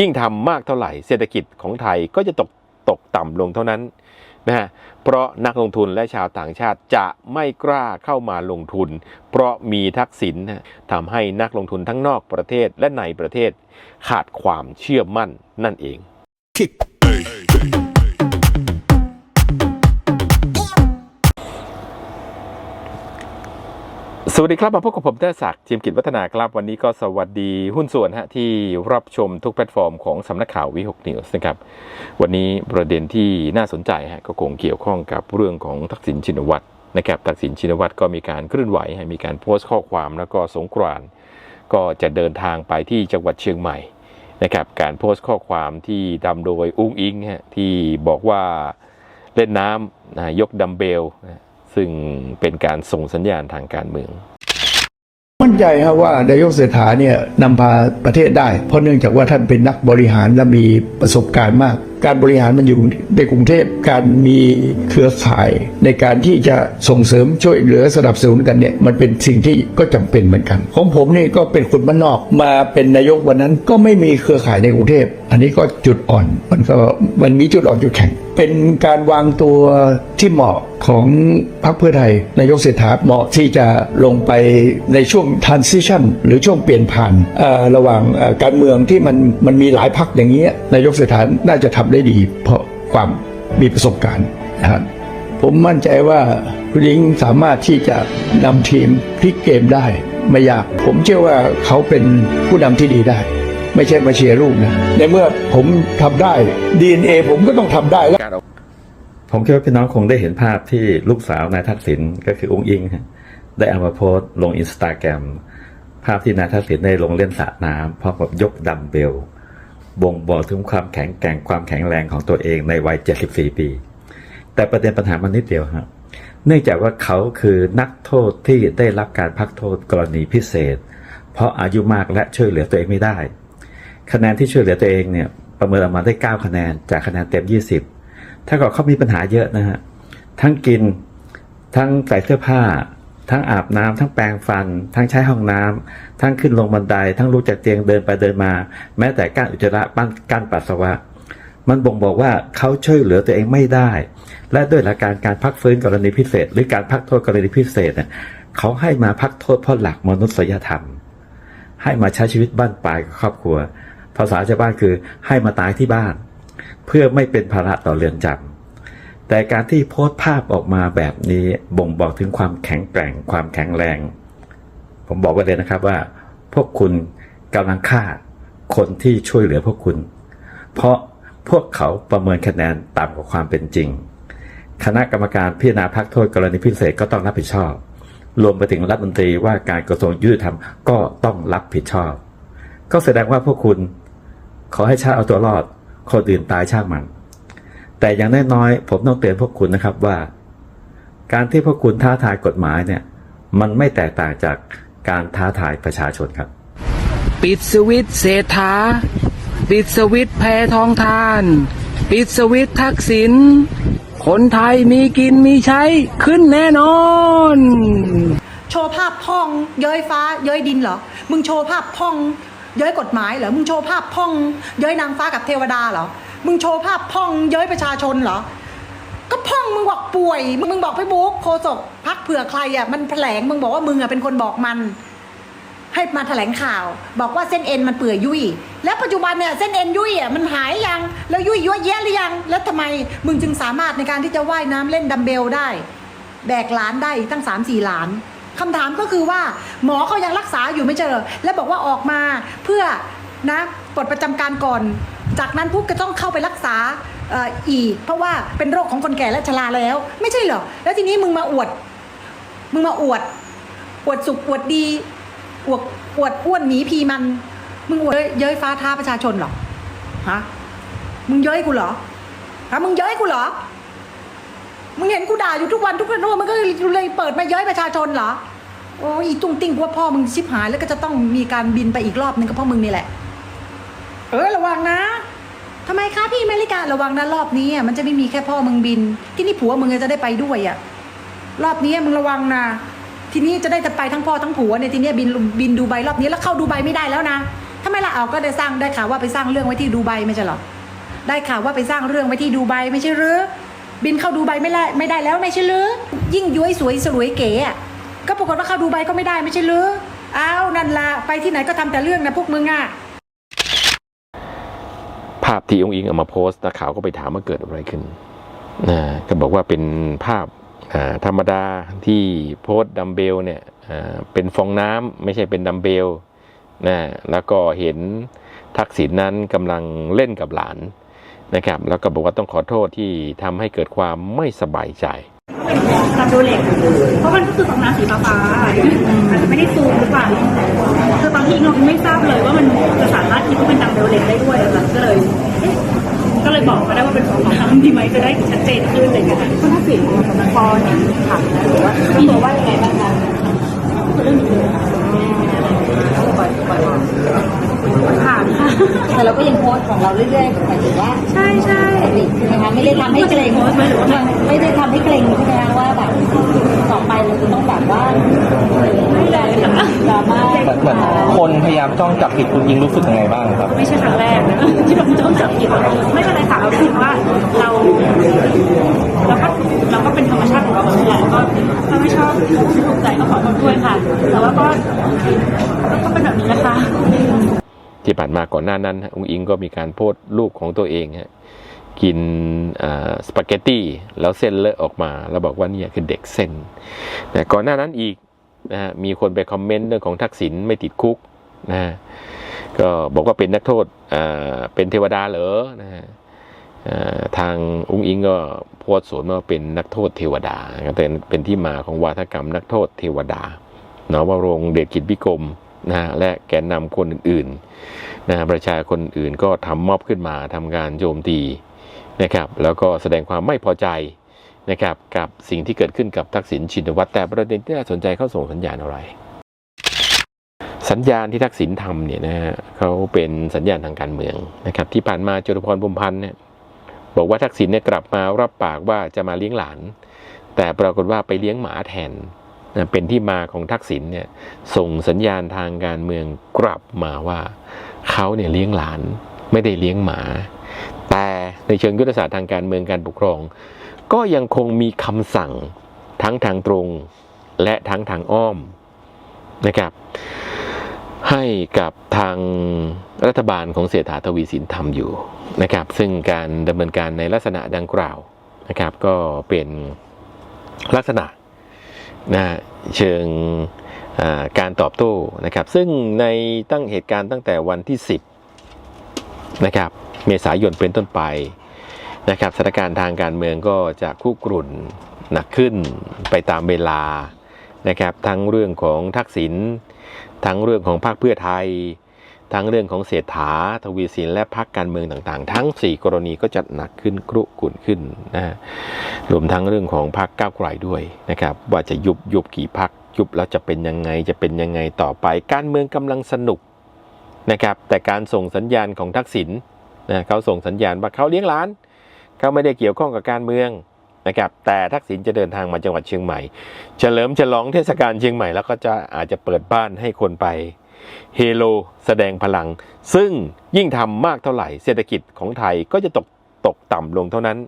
ยิ่งทำมากเท่าไหร่เศรษฐกิจของไทยก็จะตกตกต่ำลงเท่านั้นนะฮะเพราะนักลงทุนและชาวต่างชาติจะไม่กล้าเข้ามาลงทุน เพราะมีทักษิณทำให้นักลงทุนทั้งนอกประเทศและในประเทศ ขาดความเชื่อมั่นนั่นเอง สวัสดีครับมาพบกับผมเทอศักดิ์จิมกิจวัฒนาครับวันนี้ก็สวัสดีหุ้นส่วนฮะที่รับชมทุกแพลตฟอร์มของสำนักข่าววิหกนิวส์นะครับวันนี้ประเด็นที่น่าสนใจฮะก็คงเกี่ยวข้องกับเรื่องของทักษิณชินวัตรนะครับทักษิณชินวัตรก็มีการเคลื่อนไหวมีการโพสต์ข้อความแล้วก็สงกรานก็จะเดินทางไปที่จังหวัดเชียงใหม่นะครับการโพสต์ข้อความที่ดำโดยอุ้งอิงฮะที่บอกว่าเล่นน้ำนะยกดัมเบลนะ ซึ่งเป็นการส่งสัญญาณทางการเมือง มั่นใจครับว่านายกเศรษฐาเนี่ยนำพาประเทศได้ เพราะเนื่องจากว่าท่านเป็นนักบริหารและมีประสบการณ์มาก การบริหารมันอยู่ในกรุงเทพการมีเครือข่ายในการที่จะส่งเสริมช่วยเหลือสนับสนุนกันเนี่ยมันเป็นสิ่งที่ก็จำเป็นเหมือนกัน ของผมนี่ก็เป็นคนบ้านนอกมาเป็นนายกวันนั้นก็ไม่มีเครือข่ายในกรุงเทพอันนี้ก็จุดอ่อนมันก็มันมีจุดอ่อนจุดแข็งเป็นการวางตัวที่เหมาะ ของพรรคเพื่อไทยนายกเศรษฐาเหมาะที่จะลงไปในช่วง transition หรือช่วงเปลี่ยนผ่านระหว่างการเมืองที่มันมันมีหลายพรรคอย่างนี้ยนายกเศรษฐาน่าจะทำได้ดี เพราะความมีประสบการณ์นะครับผมมั่นใจว่าคุณยิงสามารถที่จะนำทีมพลิกเกมได้ ไม่ยาก ผมเชื่อว่าเขาเป็นผู้นำที่ดีได้ ไม่ใช่มาเชียร์ลูกนะ ในเมื่อผมทำได้ DNA ผมก็ต้องทำได้แล้ว ผมคิดว่าพี่น้องคงได้เห็นภาพที่ลูกสาวนายทักษิณก็คือองค์อิงได้เอามาโพสต์ลงอินสตาแกรมภาพที่นายทักษิณได้ลงเล่นสระน้ำพร้อมกับยกดัมเบล บ่งบอกถึงความแข็งแกร่งความแข็งแรงของตัวเองในวัย 74 ปี แต่ประเด็นปัญหามันนิดเดียวครับเนื่องจากว่าเขาคือนักโทษที่ได้รับการพักโทษกรณีพิเศษ เพราะอายุมากและช่วยเหลือตัวเองไม่ได้ คะแนนที่ช่วยเหลือตัวเองเนี่ยประเมินออกมาได้ 9 คะแนนจากคะแนนเต็ม 20 ถ้าเกิดเขามีปัญหาเยอะนะฮะทั้งกิน ทั้งใส่เสื้อผ้า ทั้งอาบน้ำทั้งแปรงฟัน ทั้งใช้ห้องน้ำทั้งขึ้นลงบันได ทั้งลุกจากเตียงเดินไปเดินมา แม้แต่การอุจจาระปั้นการปัสสาวะ มันบ่งบอกว่าเขาช่วยเหลือตัวเองไม่ได้ และด้วยหลักการการพักฟื้นกรณีพิเศษ หรือการพักโทษกรณีพิเศษเนี่ยเขาให้มาพักโทษเพราะหลักมนุษยธรรม ให้มาใช้ชีวิตบ้านปลายกับครอบครัว ภาษาชาวบ้านคือให้มาตายที่บ้าน เพื่อไม่เป็นภาระต่อเรือนจำแต่การที่โพสต์ภาพออกมาแบบนี้บ่งบอกถึงความแข็งแกร่ง ความแข็งแรง ผมบอกไว้เลยนะครับว่า พวกคุณกำลังฆ่าคนที่ช่วยเหลือพวกคุณ เพราะพวกเขาประเมินคะแนนต่ำกว่าความเป็นจริง คณะกรรมการพิจารณาพักโทษกรณีพิเศษก็ต้องรับผิดชอบ รวมไปถึงรัฐมนตรีว่าการกระทรวงยุติธรรมก็ต้องรับผิดชอบ ก็แสดงว่าพวกคุณ ขอให้ชาติเอาตัวรอด คนอื่นตายช่างมัน แต่อย่างน้อยๆผมต้องเตือนพวกคุณนะครับว่า การที่พวกคุณท้าทายกฎหมายเนี่ย มันไม่แตกต่างจากการท้าทายประชาชนครับ ปิดสวิตช์เศรษฐา ปิดสวิตช์แพทองทาน ปิดสวิตช์ทักษิณคนไทยมีกินมีใช้ขึ้นแน่นอน โชว์ภาพพ่องเย้ยฟ้าเย้ยดินเหรอ มึงโชว์ภาพพ่อง เย้ยกฎหมายเหรอมึงโชว์ภาพพ่อง เย้ยนางฟ้ากับเทวดาเหรอมึงโชว์ภาพพ่องเย้ยประชาชนเหรอก็พ่องมึงบอกป่วย มึงบอกพี่บุ๊กโคศกพักเผื่อใครอะมันแถลงมึงบอกว่ามึงอะเป็นคนบอกมัน ให้มาแถลงข่าว บอกว่าเส้นเอ็นมันเปื่อยยุ่ยแล้วปัจจุบันเนี่ยเส้นเอ็นยุ่ยอะมันหายยังแล้วยุ่ยยั่วแย่หรือยัง แล้วทำไมมึงจึงสามารถในการที่จะว่ายน้ำเล่นดัมเบลได้ แบกหลานได้ตั้ง3ามสี่หลาน คำถามก็คือว่าหมอเขายังรักษาอยู่ไม่เจอ แล้วบอกว่าออกมาเพื่อนะปลดประจำการก่อน จากนั้นปุ๊บก็ต้องเข้าไปรักษาอ,อีก เพราะว่าเป็นโรคของคนแก่และชราแล้ว ไม่ใช่เหรอ แล้วทีนี้มึงมาอวด มึงมาอวด อวดสุขอวดดีอวดอวดอ้วนหมีพีมัน มึงอวดเย้ยฟ้าท้าประชาชนหรอฮะมึงเย้ยกูเหรอฮะมึงเย้ยกูเหรอ มึงเห็นกูด่าอยู่ทุกวันทุกวันทุกวันมันก็เลยเปิดมาเย้ยประชาชนเหรอโอ้ยอีตุ้งติ้งกูว่าพ่อมึงชิบหายแล้วก็จะต้องมีการบินไปอีกรอบนึงก็เพราะมึงนี่แหละ เออระวังนะทำไมคะพี่เมริการะวังนะรอบนี้อะมันจะไม่มีแค่พ่อมึงบิน ที่นี่ผัวมึงจะได้ไปด้วยอะรอบนี้มึงระวังนะทีนี้จะได้จะไปทั้งพ่อทั้งผัวเนี่ยทีนี้บินบินดูใบรอบนี้แล้วเข้าดูใบไม่ได้แล้วนะถ้าไมล่ะเอาก็ได้สร้างได้ข่าวว่าไปสร้างเรื่องไว้ที่ดูไบไม่ใช่หรอได้ข่าวว่าไปสร้างเรื่องไว้ที่ดูไบไม่ใช่หรือ บินเข้าดูไบไม่ได้ไม่ได้แล้วไม่ใช่หรือยิ่งย้วยสวยสลวยเก๋อะก็ปรากฏว่าเข้าดูไบก็ไม่ได้ไม่ใช่หรืออ้าวนั่นละไปที่ไหนก็ทำแต่เรื่องนะพวกมึงอะภาพที่องค์อิงเอามาโพสต์นักข่าวก็ไปถามว่าเกิดอะไรขึ้นนะก็บอกว่าเป็นภาพธรรมดาที่โพสต์ดัมเบลเนี่ยเป็นฟองน้ำไม่ใช่เป็นดัมเบลนะแล้วก็เห็นทักษิณนั้นกำลังเล่นกับหลาน นะครับ แล้วก็บอกว่าต้องขอโทษที่ทำให้เกิดความไม่สบายใจดัมโดเหล็กเพราะมันก็คือฟองน้ำสีฟ้าๆอาจจะไม่ได้ซูมหรือเปล่าคือตอนที่อิงเราไม่ทราบเลยว่ามันจะสามารถคิดว่าเป็นดัมโดเหล็กได้ด้วยอะค่ะก็เลยเอ๊ะก็เลยบอกมาได้ว่าเป็นฟองน้ำดีไหมจะได้ชัดเจนขึ้นอะไรอย่างเงี้ยค่ะคุณทักษิณพอเห็นข่าวแล้วหรือว่าพี่บอกว่ายังไงบ้างคะเรื่องนี้ค่ะ แต่เราก็ยังโพสต์ของเราเรื่อยๆหมายถึงว่าใช่ใช่ปกติใช่ไหมคะไม่ได้ทำให้เกรงโพสต์ไหมหรือว่าไม่ได้ทำให้เกรงใช่ไหมคะว่าแบบต่อไปเราจะต้องแบบว่าไม่ได้ดราม่าเหมือนเหมือนคนพยายามจ้องจับผิดคุณยิงรู้สึกยังไงบ้างครับ ไม่ใช่ครั้งแรกนะที่เราต้องจับผิดไม่เป็นไรค่ะเราคิดว่าเราเราก็เราก็เป็นธรรมชาติของเราแบบนี้แหละก็ถ้าไม่ชอบไม่ถูกใจก็ขอโทษด้วยค่ะ แต่ว่าก็ก็เป็นแบบนี้นะคะ ที่ผ่านมาก่อนหน้านั้นฮะองค์อิงก็มีการโพสต์รูปของตัวเองฮะกินสปาเกตตี้แล้วเส้นเลอะออกมา แล้วบอกว่าเนี่ยคือเด็กเส้นแต่ก่อนหน้านั้นอีกนะฮะมีคนไปคอมเมนต์เรื่องของทักษิณไม่ติดคุกนะฮะก็บอกว่าเป็นนักโทษเป็นเทวดาเหรอนะฮะทางองค์อิงก็โพสต์สวนมาเป็นนักโทษเทวดาก็เป็นเป็นที่มาของวาทกรรมนักโทษเทวดาเนาะว่ารงเดชกิจพิกรม นะและแกนนำคนอื่นๆนะประชาชนคนอื่นก็ทำมอบขึ้นมาทำการโจมตีนะครับแล้วก็แสดงความไม่พอใจนะครับกับสิ่งที่เกิดขึ้นกับทักษิณชินวัตรแต่ประเด็นที่น่าสนใจเขาส่งสัญญาณอะไร สัญญาณที่ทักษิณทำเนี่ยนะฮะเขาเป็นสัญญาณทางการเมืองนะครับที่ผ่านมาจตุพรบุมพันธ์เนี่ยบอกว่าทักษิณเนี่ยกลับมารับปากว่าจะมาเลี้ยงหลาน แต่ปรากฏว่าไปเลี้ยงหมาแทน เป็นที่มาของทักษิณเนี่ยส่งสัญญาณทางการเมืองกลับมาว่าเขาเนี่ยเลี้ยงหลานไม่ได้เลี้ยงหมา แต่ในเชิงยุทธศาสตร์ทางการเมืองการปกครอง ก็ยังคงมีคำสั่งทั้งทางตรงและทั้งทางอ้อมนะครับ ให้กับทางรัฐบาลของเศรษฐาทวีสินทำอยู่นะครับ ซึ่งการดำเนินการในลักษณะดังกล่าวนะครับ ก็เป็นลักษณะ นะเชิงการตอบโต้นะครับ ซึ่งในตั้งเหตุการณ์ตั้งแต่วันที่ 10นะครับเมษายนเป็นต้นไปนะครับสถานการณ์ทางการเมืองก็จะคุกรุ่นหนักขึ้นไปตามเวลานะครับทั้งเรื่องของทักษิณทั้งเรื่องของพรรคเพื่อไทย ทั้งเรื่องของเศรษฐาทวีสินและพรรคการเมืองต่างๆ ทั้ง 4 กรณีก็จะหนักขึ้นกรุกุ่นขึ้นนะฮะรวมทั้งเรื่องของพรรคก้าวไกลด้วยนะครับ ว่าจะยุบยุบกี่พรรคยุบแล้วจะเป็นยังไงจะเป็นยังไงต่อไป การเมืองกำลังสนุกนะครับ แต่การส่งสัญญาณของทักษิณนะเขาส่งสัญญาณว่าเขาเลี้ยงหลาน เขาไม่ได้เกี่ยวข้องกับการเมืองนะครับแต่ทักษิณจะเดินทางมาจังหวัดเชียงใหม่ เฉลิมฉลองเทศกาลเชียงใหม่แล้วก็จะอาจจะเปิดบ้านให้คนไป เฮโลแสดงพลัง ซึ่งยิ่งทำมากเท่าไหร่เศรษฐกิจของไทยก็จะตกตกต่ำลงเท่านั้น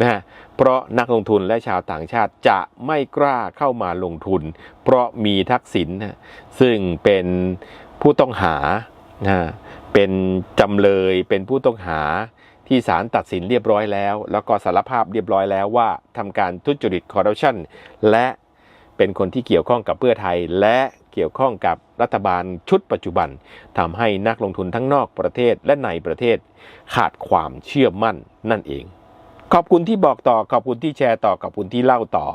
นะฮะเพราะนักลงทุนและชาวต่างชาติจะไม่กล้าเข้ามาลงทุน เพราะมีทักษิณนะซึ่งเป็นผู้ต้องหานะเป็นจำเลยเป็นผู้ต้องหาที่ศาลตัดสินเรียบร้อยแล้ว แล้วก็สารภาพเรียบร้อยแล้วว่าทำการทุจริตคอร์รัปชันและเป็นคนที่เกี่ยวข้องกับเพื่อไทยและ เกี่ยวข้องกับรัฐบาลชุดปัจจุบันทำให้นักลงทุนทั้งนอกประเทศและในประเทศ ขาดความเชื่อมั่นนั่นเอง ขอบคุณที่บอกต่อขอบคุณที่แชร์ต่อขอบคุณที่เล่าต่อ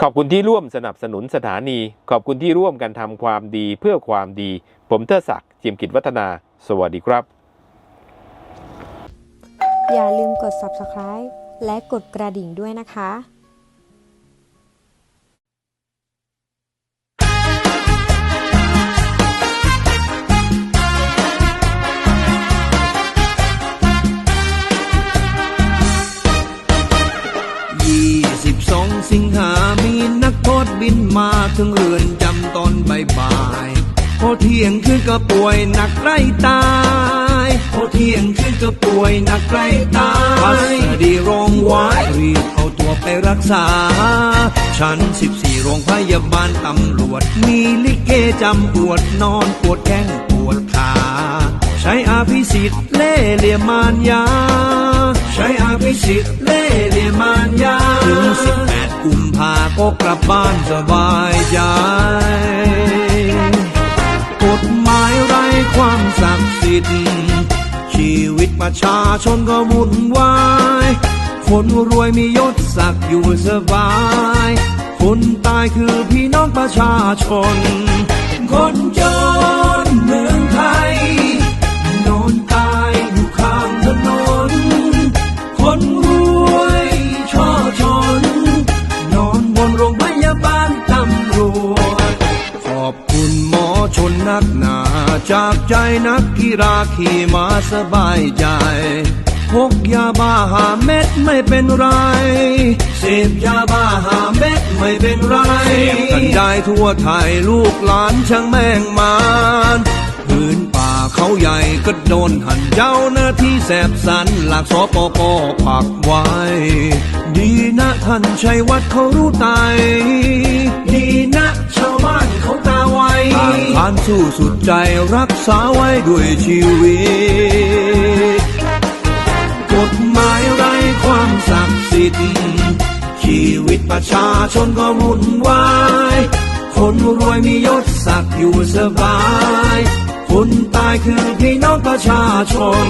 ขอบคุณที่ร่วมสนับสนุนสถานี ขอบคุณที่ร่วมกันทำความดีเพื่อความดี ผมเทอศักดิ์จิมกิจวัฒนา สวัสดีครับ อย่าลืมกด subscribe และกดกระดิ่งด้วยนะคะ 22สิงหามีนักโทษบินมาถึงเรือนจำตอนบ่ายๆพอเที่ยงคืนก็ป่วยหนักใกล้ตายพอเที่ยงคืนก็ป่วยหนักใกล้ตายพัสดีโรงไว้รีบเอาตัวไปรักษา ชั้น14โรงพยาบาลตำรวจ มีลิเกจำปวดนอนปวดแข้งปวดขา ใช้อาภิสิทธิ์เล่เหลี่ยมมารยา ใช้อาภิสิทธิ์เล่เหลี่ยมมารยาถึง18กุมภาก็กลับบ้านสบายใจกฎหมายไร้ความศักดิ์สิทธิ์ชีวิตประชาชนก็วุ่นวายคนรวยมียศศักดิ์อยู่สบาย คนตายคือพี่น้องประชาชน คน จากใจนักกีฬาขี่มาสบายใจ พกยาบ้าหาเม็ดไม่เป็นไร เสพยาบ้าหาเม็ดไม่เป็นไรเสพกันได้ทั่วไทยลูกหลานช่างแม่งมานพื้นป่าเขาใหญ่ก็โดนหันเจ้าหน้าที่แสบสันหลักสปปปักไว้ ดีนะท่านชัยวัดเขารู้ไตดีนะาวบ้านเขาตาไวทานสู้สุดใจรักษาไว้ด้วยชีวิต กฎหมายไร้ความศักดิ์สิทธิ์ชีวิตประชาชนก็วุ่นวายคนรวยมียศศักดิ์อยู่สบายคนตายคือพี่น้องประชาชน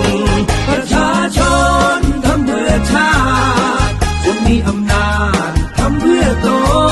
ประชาชนทำเพื่อชาติคนมีอำนาจทำเพื่อตน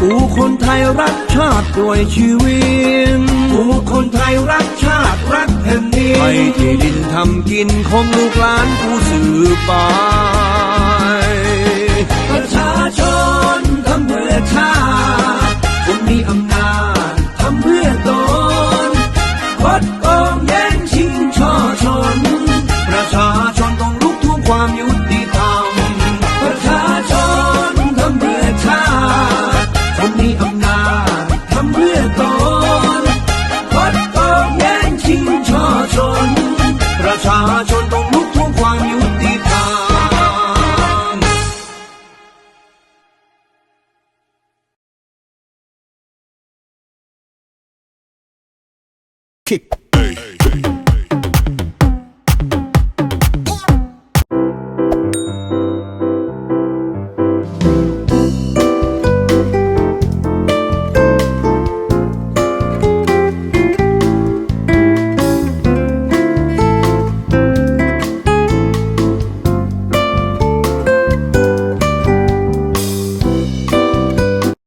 กูคนไทยรักชาติด้วยชีวิตกูคนไทยรักชาติรักแผ่นดินให้ที่ดินทำกินของลูกหลานกูสืบไปประชาชนทำเพื่อชาติคนมีอำนาจทำเพื่อตนคดโกงแย่งชิงช่อชน ประชาชนต้องลุกทวงความยุติ ชาชนต้องลุกทวงความยุติธรรม kick